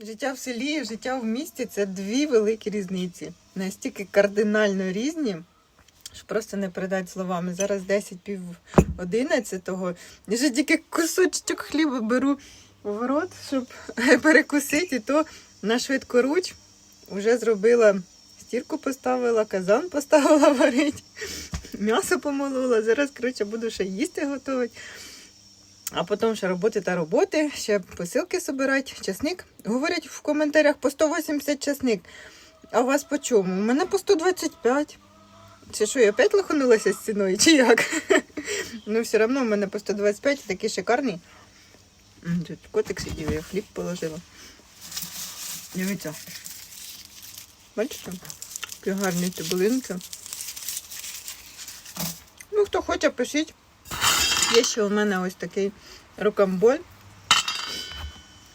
Життя в селі і життя в місті це дві великі різниці. Настільки кардинально різні, що просто не передати словами. Зараз 10 пів 11 Я вже тільки кусочок хліба беру в рот, щоб перекусити, і то на швидкоруч вже зробила стірку поставила, казан поставила варити, м'ясо помолола. Зараз, коротше, буду ще їсти готувати. А потім ще роботи та роботи, ще посилки збирати, часник. Говорять в коментарях по 180 часник. А у вас по чому? У мене по 125. Чи що, я опять лоханулася з ціною, чи як? ну, все одно в мене по 125 такий шикарний. Тут котик сидів, я хліб положила. Дивіться. Бачите? Які гарні цибулинки. Ну, хто хоче, пишіть. Є ще у мене ось такий рукамболь.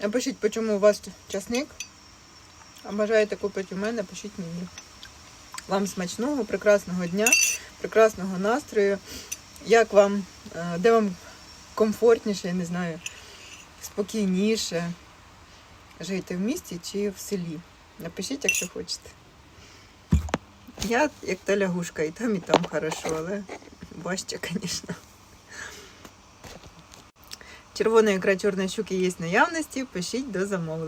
А Пишіть, по чому у вас часник. А бажаєте купити у мене, пишіть мені. Вам смачного, прекрасного дня, прекрасного настрою. Як вам, е, де вам комфортніше, я не знаю, спокійніше жити в місті чи в селі. Напишіть, якщо хочете. Я як та лягушка, і там, і там хорошо, але важче, звісно. Червона ікра чорної щуки є наявності, пишіть до замовлення.